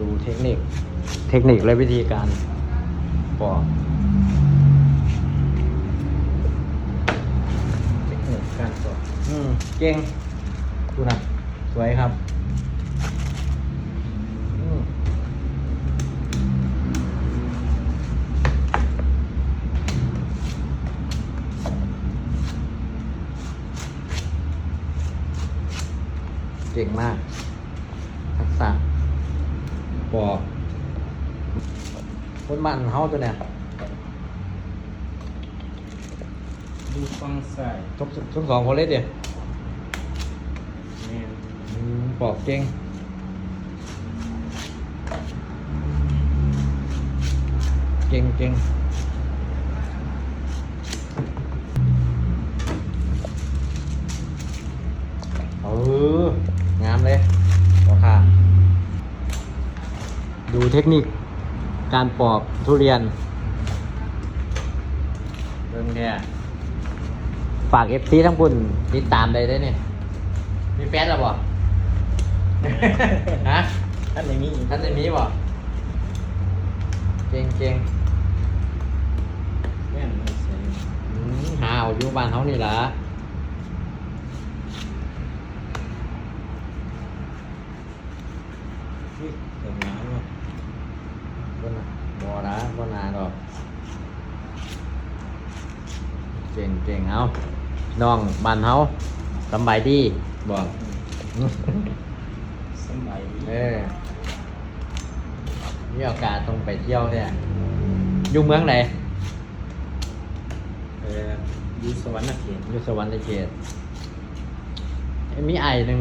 ดูเทคนิค เทคนิคและวิธีการปอกเทคนิคการปอกอืมเก่งดูนะสวยครับเก่งมาก ทักษะ ปอกคนบ้านเฮาตัวเนี่ยดูฟังใส่ทุกทุกสองคนเลยเดียวแม่นอืมปอกเก่งเก่งเก่งเอองามเลยปอกค่ะ ดู เทคนิค การปอกทุเรียนเรื่องแค่ฝากเอฟซีทั้งคุณติดตามได้ได้เนี่ยมีแฟนแล้วบ่ฮะท่านในนี้ท่านได้มีบ่เก่งเก่งแม่นไม่ใช่อืมหาเอาอยู่บ้านเขานี่ล่ะ ที่เกิดมาเนาะ บ่น่ะบ่นะบ่นาดอก เก่งเก่งเอาน้องบ้านเฮาสำบายดีบอกสมัยเออมีโอกาสต้องไปเที่ยวเนี่ยอยู่เมืองไหนเอออยู่สวรรค์เขตอยู่สวรรค์เขตมีไอ้หนึ่ง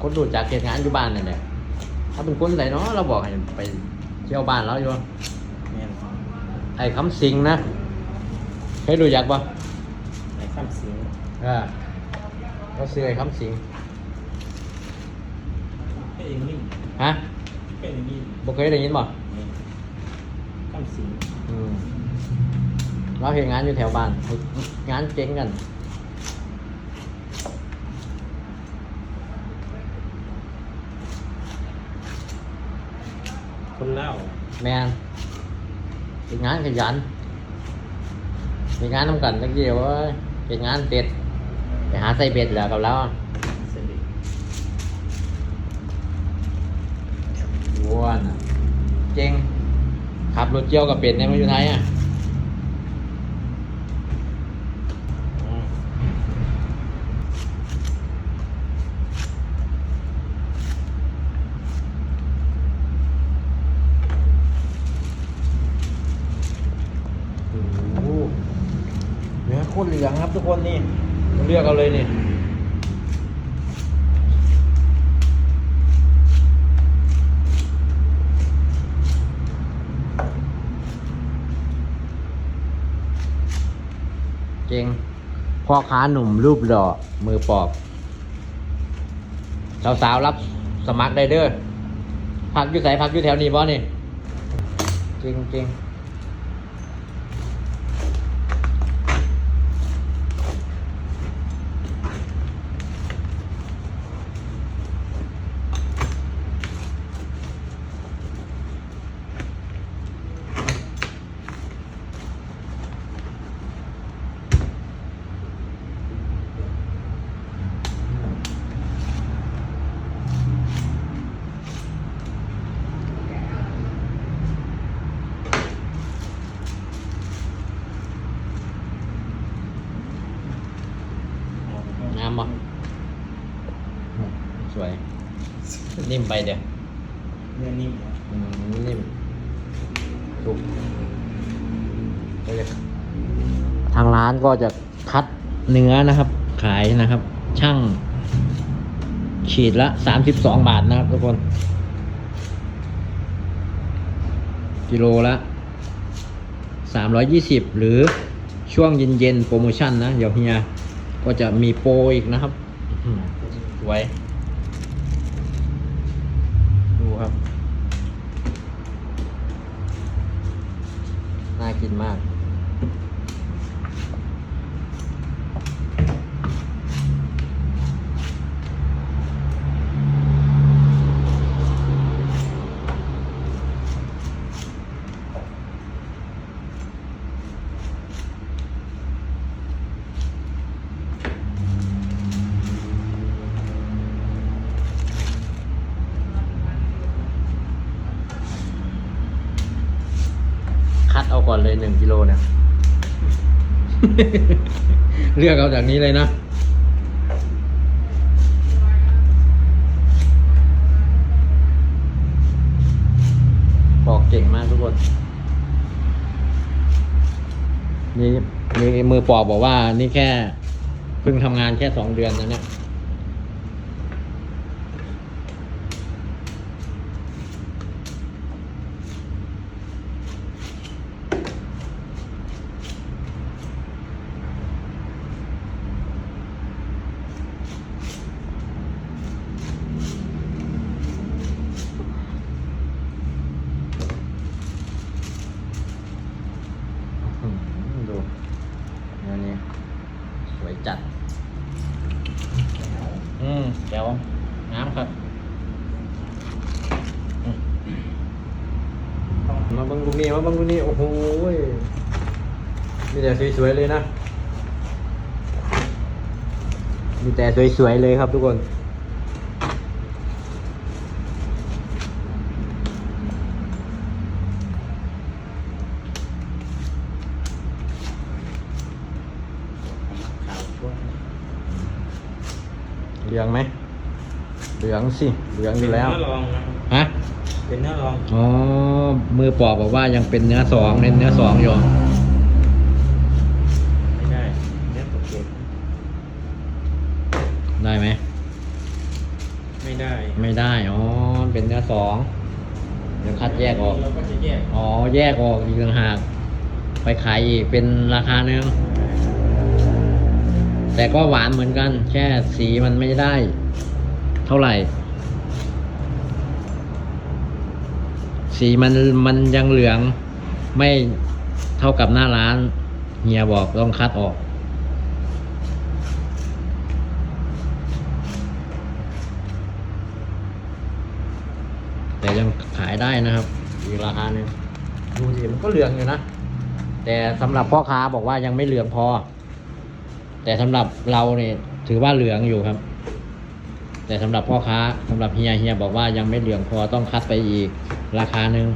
คนดูจากเขตงานอยู่บ้านนั่นแหละถ้าเป็นคนไหนเนาะเราบอกให้ไปเที่ยวบ้านเราอยู่แม่นไอ้คำสิงนะเคยรู้จักปะใน ข้ามสิงเออเขาซื้อไอ้คำสิงเป็นอย่างนี้ฮะเป็นอย่างนี้บ่เคยได้ยินบ่นี่ข้ามสิงอืมเราเห็นงานอยู่แถวบ้านเฮ็ดงานเจ๊งกันคนเล่าวแมนเฮ็ดงานขยันมีงานทำกันตั้งเดียวเว้ย เฮ็ดงานเป็ดไปหาใส่เป็ดแล้วกับเราเสด็จว้วนอะเจ๊งขับรถเกี่ยวกับเป็ดเนี่ยมาอยู่ไทยอะ อืม โอ้โหเนื้ อโคตรเหลืองครับทุกคนนี่เลือกเอาเลยนี่เก่งพ่อค้าหนุ่มรูปหล่อมือปอบ สาวๆรับสมัครได้เด้อพักอยู่ไสพักอยู่แถวนี้บ่นี่ จริงจริงามบ่สวย นิ่มไปเดี๋ยวเนื้อนิ่มนะอืมนิ่มถูกก็จะทางร้านก็จะคัดเนื้อนะครับ ขายนะครับ ช่าง ขีดละสามสิบสองบาทนะครับทุกคน กิโลละสามร้อยยี่สิบหรือช่วงเย็นๆโปรโมชั่นนะ เดี๋ยวเฮียก็จะมีโปรอีกนะครับอื้อหือสวย ดูครับ น่ากิน มาก เอาก่อนเลยหนึ่งกิโลเนี่ย เลือกเอาจากนี้เลยนะ บอกเก่งมากทุกคนนี่นี่มือปอกบอกว่านี่แค่เพิ่งทำงานแค่สองเดือนนะเนี่ย อื้อหือดูเนื้อนี้สวยจัด อืมเดี๋ยวน้ำครับมาบังลูกนี้มาบังลูกนี้โอ้โหมีแต่สวยๆเลยนะมีแต่สวยๆเลยครับทุกคน ขาวช่วง เหลืองไหมเหลืองสิเหลืองอยู่แล้วเป็นเนื้อรองนะฮะเป็นเนื้อรองอ๋อมือปอกบอกว่ายังเป็นเนื้อสองเน้นเนื้อสองอยู่ไม่ได้เนื้อตกเก็บได้ไหมไม่ได้ไม่ได้อ๋อเป็นเนื้อสองเดี๋ยวคัดแยกออกเราก็จะแยกอ๋อแยกออกอีกต่างหากไปขายอีกเป็นราคาหนึ่ง แต่ก็หวานเหมือนกัน แค่สีมันไม่ได้ เท่าไหร่ สีมันมันยังเหลืองไม่เท่ากับหน้าร้านเฮียบอกต้องคัดออก แต่ยังขายได้นะครับ อีกราคาหนึ่งดูสิมันก็เหลืองอยู่นะ แต่สำหรับพ่อค้าบอกว่ายังไม่เหลืองพอ แต่สำหรับเราเนี่ยถือว่าเหลืองอยู่ครับ แต่สำหรับพ่อค้าสำหรับเฮียเฮียบอกว่ายังไม่เหลืองพอต้องคัดไปอีก ราคาหนึ่ง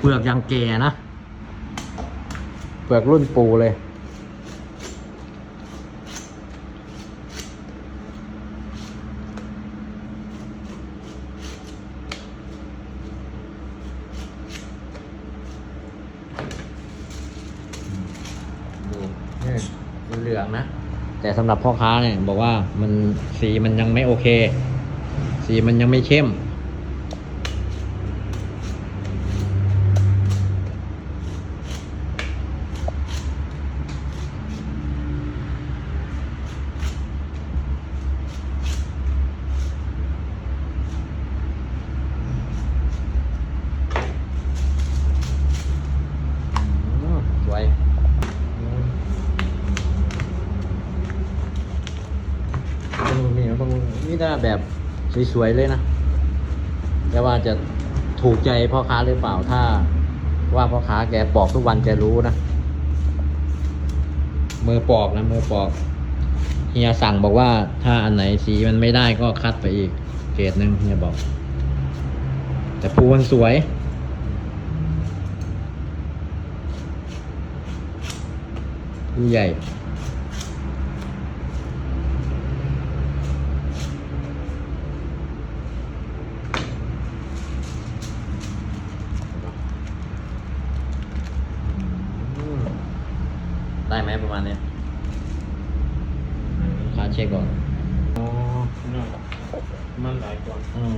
เปลือกยังแก่นะ เปลือกรุ่นปูเลย ดูนี่มันเห ลืองนะ แต่สำหรับพ่อค้าเนี่ยบอกว่ามันสีมันยังไม่โอเค สีมันยังไม่เข้ม อืมสวยบางมีบางนี่ถ้าแบบ สวยๆเลยนะ แต่ว่าจะถูกใจพ่อค้าหรือเปล่าถ้า ว่าพ่อค้าแกปอกทุกวันแกรู้นะมือปอกนะมือปอกเฮียสั่งบอกว่าถ้าอันไหนสีมันไม่ได้ก็คัดไปอีกเกรดหนึ่งเฮียบอก แต่ภูมันสวย ผู้ใหญ่ อืมได้ไหมประมาณเนี้ยค่า เช็คก่อนอ๋อมันหลายกว่าอืม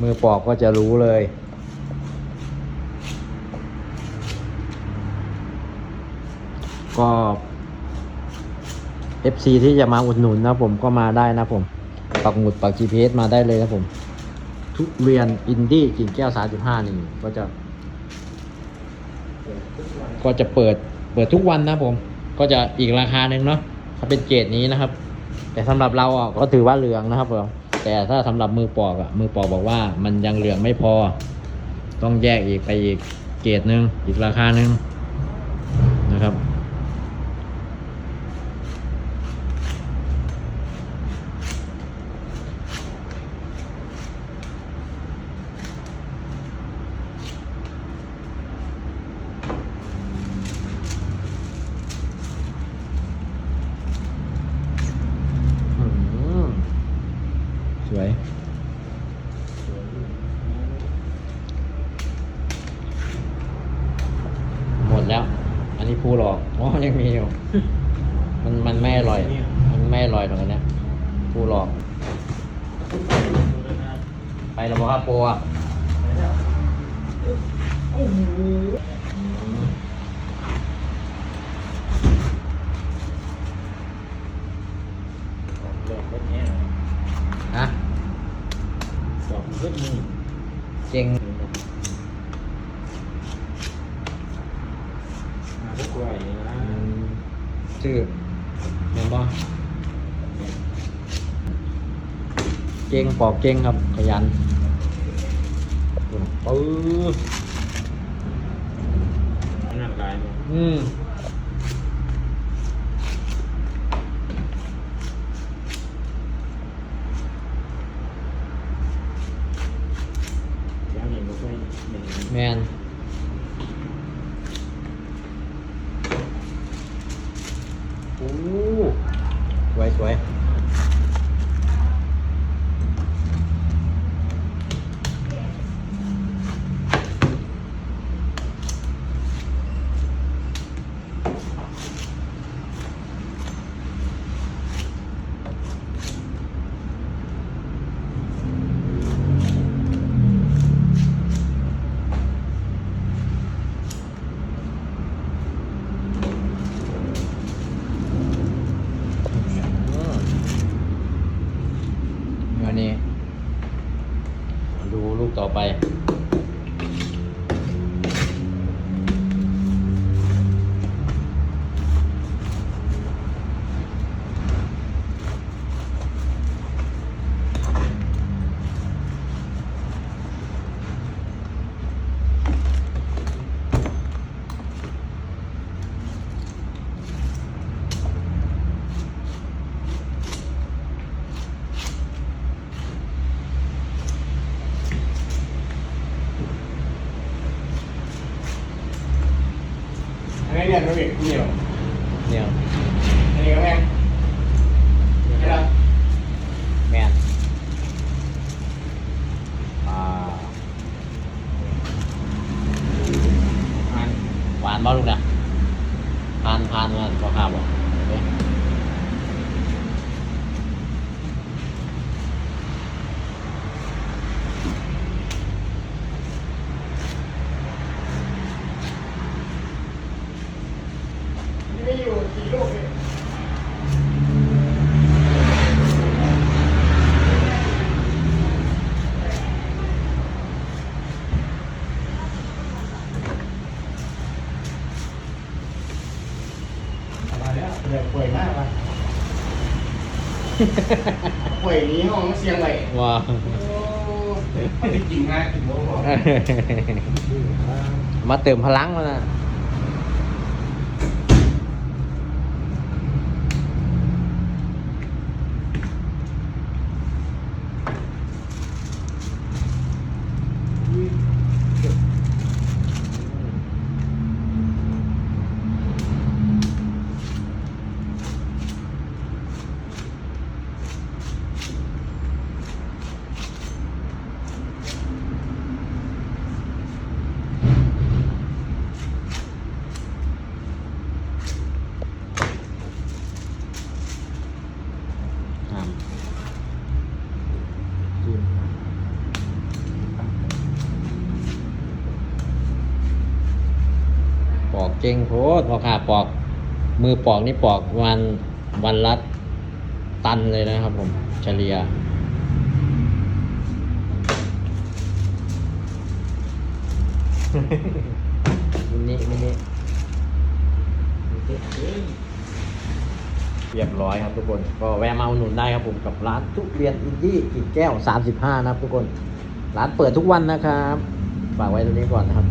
มือปอกก็จะรู้เลย ก็ FC ที่จะมาอุดหนุนนะผมก็มาได้นะผม ปักหมุดปัก GPS มาได้เลยนะผม ทุเรียนอินดี้กิ่งแก้ว 35 นี่ ก็จะ ก็จะเปิด เปิดทุกวันนะผม ก็จะอีกราคาหนึ่งเนาะถ้าเป็นเกรดนี้นะครับ แต่สำหรับเราอะก็ถือว่าเหลืองนะครับผมแต่ถ้าสำหรับมือปอกอะมือปอกบอกว่ามันยังเหลืองไม่พอ ต้องแยกอีกไปอีกเกรดหนึ่งอีกราคาหนึ่งนะครับ วย หมดแล้ว อันนี้พูหลอกอ๋อยัง มันมันไม่อร่อย มันไม่อร่อยตรงนี้นพูหลอก ไปแล้วบอกครับโปรอะ โอ้โหดอกแบบนี้ ฮะ ดอกแบบนี้ เจ๋ง มาทุกวัยนะ อืมชื่อเมนบอเก่งปอกเก่งครับ ขยันปื้อขนาดลายมั้งอืม ยังเห็นไม่ค่อยเห็น แมนโอ้สวยสวย วันนี้มา ดูลูกต่อไป อันนี้เนี่ยมันเป็นเหนียว เนี่ย อันนี้ก็แพงใช่ไหม แมนอ่า อัน หวานบ้าลูกนะทานทานมาพอข้าวบอกโอเค ไม่อยู่กี่ลูกเนี่ยมาแล้วเดี๋ยวป่วย มากว่ะป่วยนี้ห้องเสียงไหวว้าวโอ้ไม่ได้กินง่ายกินโม้ก่อนมาเติมพลังมานะอ่าปอก เก่งโพดพอขาปอก มือปอกนี่ปอกวันวันละตันเลยนะครับผมเฉลี่ยมินิมินิเรียบร้อยครับทุกคน ก็แวะมาอุดหนุนได้ครับผมกับร้านทุเรียนอินดี้กิ่งแก้ว 35 นะครับทุกคน ร้านเปิดทุกวันนะครับ ฝากไว้ตรงนี้ก่อนนะครับ